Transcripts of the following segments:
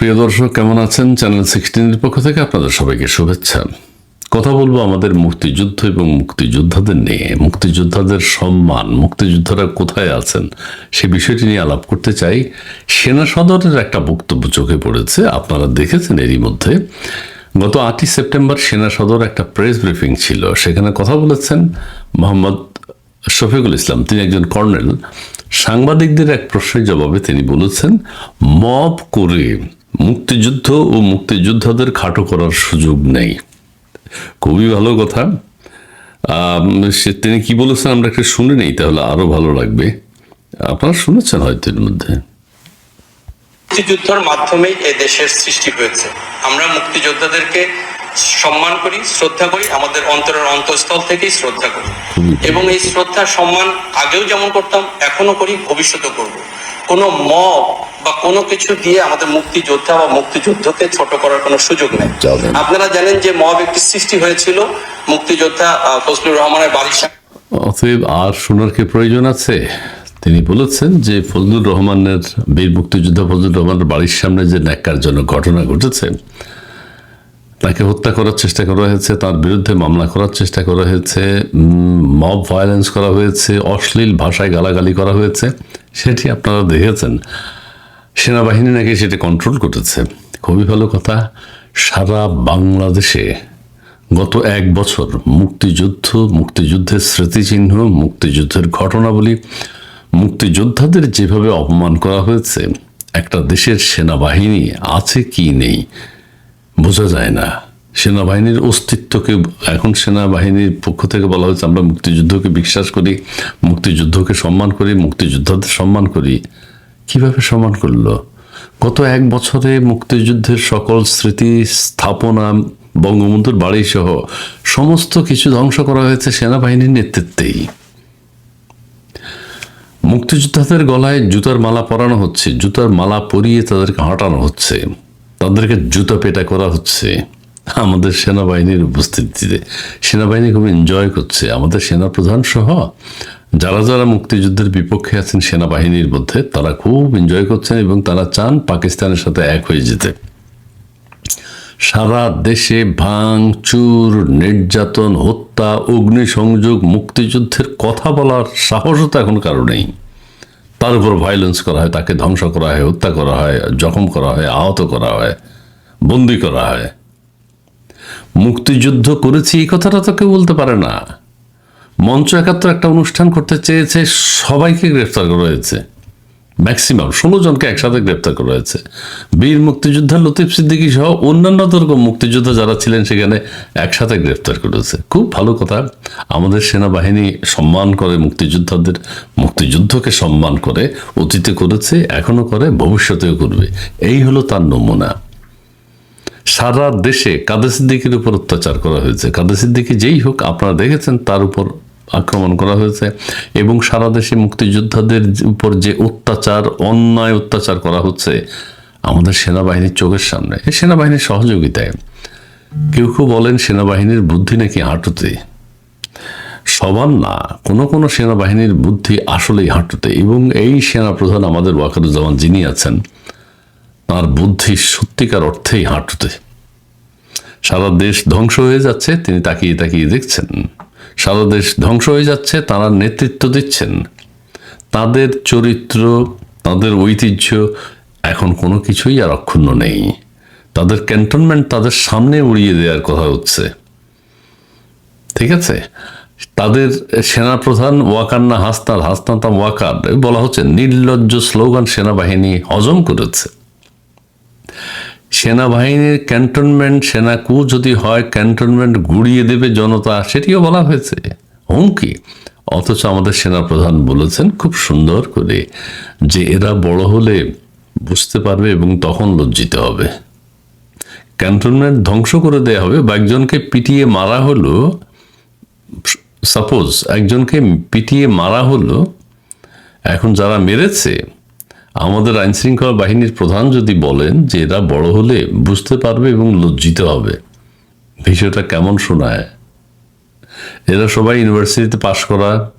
প্রিয় দর্শক, কেমন আছেন? চ্যানেল সিক্সটিনের পক্ষ থেকে আপনাদের সবাইকে শুভেচ্ছা। কথা বলব আমাদের মুক্তিযুদ্ধ এবং মুক্তিযোদ্ধাদের নিয়ে। মুক্তিযোদ্ধাদের সম্মান, মুক্তিযোদ্ধারা কোথায় আছেন সে বিষয়টি নিয়ে আলাপ করতে চাই। সেনা সদরের একটা বক্তব্য চোখে পড়েছে, আপনারা দেখেছেন এরই মধ্যে। গত আটই সেপ্টেম্বর সেনা সদর একটা প্রেস ব্রিফিং ছিল। সেখানে কথা বলেছেন মোহাম্মদ শফিকুল ইসলাম। তিনি একজন কর্নেল। সাংবাদিকদের এক প্রশ্নের জবাবে তিনি বলেছেন, মব করে মুক্তিযুদ্ধ ও মুক্তিযোদ্ধাদের খাটো করার সুযোগ নেই। খুবই ভালো কথা। সে তিনি কি বলেছেন আমরা একটু শুনে নেই তাহলে আরও ভালো লাগবে। আপনারা শুনেছেন হয়তো এর মধ্যে। মুক্তিযুদ্ধের মাধ্যমেই এ দেশের সৃষ্টি হয়েছে। আমরা মুক্তিযোদ্ধাদেরকে সম্মান করি শ্রদ্ধা করি আমাদের অন্তরের অন্তঃস্থল থেকেই শ্রদ্ধা করি। এবং এই শ্রদ্ধা সম্মান আগেও যেমন করতাম এখনও করি ভবিষ্যতেও করব। কোনো মব বা কোনো কিছু দিয়ে আমাদের মুক্তিযোদ্ধা বা মুক্তিযুদ্ধকে ছোট করার কোনো সুযোগ নেই। আপনারা জানেন যে মব একটি সৃষ্টি হয়েছিল মুক্তিযোদ্ধা ফজলুর রহমানের বাড়ির অতএব আর শোনার কি প্রয়োজন আছে? তিনি বলেছেন যে ফজলুর রহমানের বীর মুক্তিযোদ্ধা ফজলুর রহমানের বাড়ির সামনে যে ন্যাক্কারজনক ঘটনা ঘটেছে তাকে হত্যা করার চেষ্টা করা হয়েছে তার বিরুদ্ধে মামলা করার চেষ্টা করা হয়েছে মব ভায়োলেন্স করা হয়েছে অশ্লীল ভাষায় গালাগালি করা হয়েছে সেটি আপনারা দেখেছেন। সেনাবাহিনী নাকি সেটা কন্ট্রোল করেছে? খুবই ভালো কথা। সারা বাংলাদেশে গত এক বছর মুক্তিযুদ্ধ, মুক্তিযুদ্ধের স্মৃতিচিহ্ন, মুক্তিযুদ্ধের ঘটনাবলী, মুক্তিযোদ্ধাদের যেভাবে অপমান করা হয়েছে, একটা দেশের সেনাবাহিনী আছে কি নেই, বোঝা যায় না। সেনাবাহিনীর অস্তিত্বকে, এখন সেনাবাহিনীর পক্ষ থেকে বলা হয়েছে, আমরা মুক্তিযুদ্ধকে বিশ্বাস করি, মুক্তিযুদ্ধকে সম্মান করি, মুক্তিযোদ্ধাদের সম্মান করি। কীভাবে সম্মান করল? গত এক বছরে মুক্তিযুদ্ধের সকল স্মৃতি, স্থাপনা, বঙ্গবন্ধুর বাড়ি সহ সমস্ত কিছু ধ্বংস করা হয়েছে সেনাবাহিনীর নেতৃত্বেই। মুক্তিযোদ্ধাদের গলায় জুতার মালা পরানো হচ্ছে, জুতার মালা পরিয়ে তাদেরকে হাঁটানো হচ্ছে, তাদেরকে জুতা পেটা করা হচ্ছে। আমাদের সেনাবাহিনীর উপস্থিতিতে, সেনাবাহিনী খুব এনজয় করছে। আমাদের সেনাপ্রধান সহ যারা যারা মুক্তিযুদ্ধের বিপক্ষে আছেন সেনাবাহিনীর মধ্যে, তারা খুব এনজয় করছেন এবং তারা চান পাকিস্তানের সাথে এক হয়ে যেতে। সারা দেশে ভাঙচুর নির্যাতন, হত্যা, অগ্নিসংযোগ, মুক্তিযুদ্ধের কথা বলার সাহসও তো এখন কারও নেই। তার উপর ভায়োলেন্স করা হয়, তাকে ধ্বংস করা হয়, হত্যা করা হয়, জখম করা হয়, আহত করা হয়, বন্দি করা হয়। মুক্তিযুদ্ধ করেছি, এই কথাটা তো কেউ বলতে পারে না। মঞ্চ একাত্তর একটা অনুষ্ঠান করতে চেয়েছে, সবাইকে গ্রেফতার করা হয়েছে। ম্যাক্সিমাম ষোলো জনকে একসাথে গ্রেপ্তার করা হয়েছে। বীর মুক্তিযোদ্ধা লতিফ সিদ্দিকী সহ অন্যান্য রকম মুক্তিযোদ্ধা যারা ছিলেন সেখানে একসাথে গ্রেপ্তার করেছে। খুব ভালো কথা। আমাদের সেনাবাহিনী সম্মান করে, মুক্তিযোদ্ধাদের, মুক্তিযুদ্ধকে সম্মান করে, অতীতে করেছে, এখনও করে, ভবিষ্যতেও করবে। এই হলো তার নমুনা। সারা দেশে কাদের সিদ্দিকির উপর অত্যাচার করা হয়েছে? কাদের সিদ্দিকি যেই হোক, আপনারা দেখেছেন তার উপর আক্রমণ করা হয়েছে এবং সারা দেশে মুক্তিযোদ্ধাদের উপর যে অত্যাচার, অন্যায় অত্যাচার করা হচ্ছে, আমাদের সেনাবাহিনীর চোখের সামনে। এই সেনাবাহিনীর সহযোগিতায় কেউ কেউ বলেন সেনাবাহিনীর বুদ্ধি নাকি হাঁটুতে। সবার না, কোনো কোনো সেনাবাহিনীর বুদ্ধি আসলেই হাঁটুতে এবং এই সেনাপ্রধান আমাদের ওয়াকারুজ্জামান যিনি আছেন, তার বুদ্ধি সত্যিকার অর্থেই হাঁটুতে। সারা দেশ ধ্বংস হয়ে যাচ্ছে, তিনি তাকিয়ে তাকিয়ে দেখছেন। সারা দেশ ধ্বংস হয়ে যাচ্ছে, তারা নেতৃত্ব দিচ্ছেন। তাদের চরিত্র, তাদের ঐতিহ্য এখন কোনো কিছুই আর অক্ষুণ্ণ নেই। তাদের ক্যান্টনমেন্ট তাদের সামনে উড়িয়ে দেওয়ার কথা হচ্ছে। ঠিক আছে? তাদের সেনাপ্রধান ওয়াকার না হাসনাত, হাসনাতাম ওয়াকার, বলা হচ্ছে, নির্লজ্জ স্লোগান সেনাবাহিনী হজম করেছে। সেনাবাহিনীর ক্যান্টনমেন্ট সেনাকু যদি হয়, ক্যান্টনমেন্ট গুড়িয়ে দেবে জনতা, সেটিও বলা হয়েছে। হুমকি। অথচ আমাদের সেনাপ্রধান বলেছেন, খুব সুন্দর করে, যে এরা বড় হলে বুঝতে পারবে এবং তখন লজ্জিত হবে। ক্যান্টনমেন্ট ধ্বংস করে দেওয়া হবে, বা একজনকে পিটিয়ে মারা হলো সাপোজ একজনকে পিটিয়ে মারা হলো, এখন যারা মেরেছে আমাদের আইন শৃঙ্খলা বাহিনীর প্রধান যদি বলেন যে এরা বড় হলে বুঝতে পারবে এবং লজ্জিত হবে। বিষয়টা কেমন শোনায়? এরা সবাই ইউনিভার্সিটিতে পাশ করা,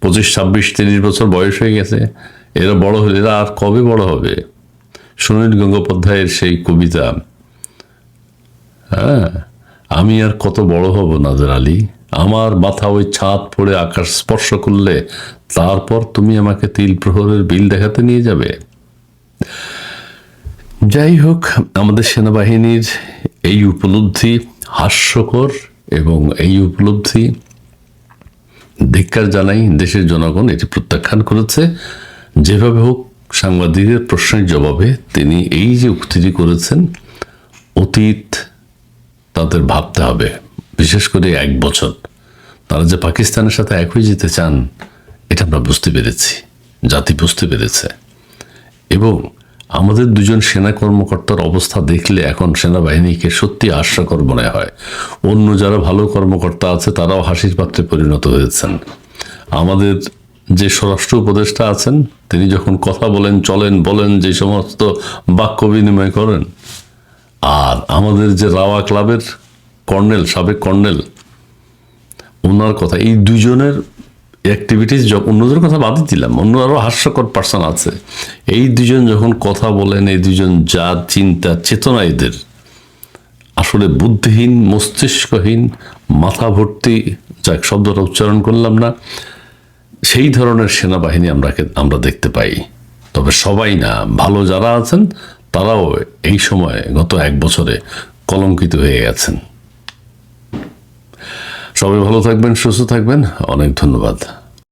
পঁচিশ, ছাব্বিশ, তিরিশ বছর বয়স হয়ে গেছে। এরা বড় হলে, এরা আর কবে বড় হবে? সুনীল গঙ্গোপাধ্যায়ের সেই কবিতা। হ্যাঁ আমি আর কত বড় হব নাদের আলী? আমার মাথা ওই ছাদ পড়ে আকাশ স্পর্শ করলে তারপর তুমি আমাকে তিল প্রহরের বিল দেখাতে নিয়ে যাবে। যাই হোক, আমাদের সেনাবাহিনীর এই উপলব্ধি হাস্যকর এবং এই উপলব্ধি ধিক্কার জানাই দেশের জনগণ এটি প্রত্যাখ্যান করেছে। যেভাবে হোক সাংবাদিকের প্রশ্নের জবাবে তিনি এই যে উক্তিটি করেছেন, অতীত তাদের ভাবতে হবে। বিশেষ করে এক বছর। তারা যে পাকিস্তানের সাথে এক হয়ে যেতে চান, এটা আমরা বুঝতে পেরেছি, জাতি বুঝতে পেরেছে। এবং আমাদের দুজন সেনা কর্মকর্তার অবস্থা দেখলে এখন সেনাবাহিনীকে সত্যি হাস্যকর মনে হয়। অন্য যারা ভালো কর্মকর্তা আছে, তারাও হাসির পাত্রে পরিণত হয়েছেন। আমাদের যে স্বরাষ্ট্র উপদেষ্টা আছেন, তিনি যখন কথা বলেন, চলেন, বলেন যে সমস্ত বাক্য বিনিময় করেন, আর আমাদের যে রাওয়া ক্লাবের কর্নেল, সাবেক কর্নেল ওনার কথা, এই দুজনের অ্যাক্টিভিটিস যখন, অন্যদের কথা বাদই দিলাম, অন্য আরও হাস্যকর পার্সন আছে। এই দুজন যখন কথা বলেন, এই দুজন যা চিন্তা, চেতনা এদের, আসলে বুদ্ধিহীন, মস্তিষ্কহীন, মাথা ভর্তি, যাক, শব্দটা উচ্চারণ করলাম না, সেই ধরনের সেনাবাহিনী আমরা আমরা দেখতে পাই। তবে সবাই না, ভালো যারা আছেন, তারাও এই সময়ে গত এক বছরে কলঙ্কিত হয়ে গেছেন। সবাই ভালো থাকবেন সুস্থ থাকবেন। অনেক ধন্যবাদ।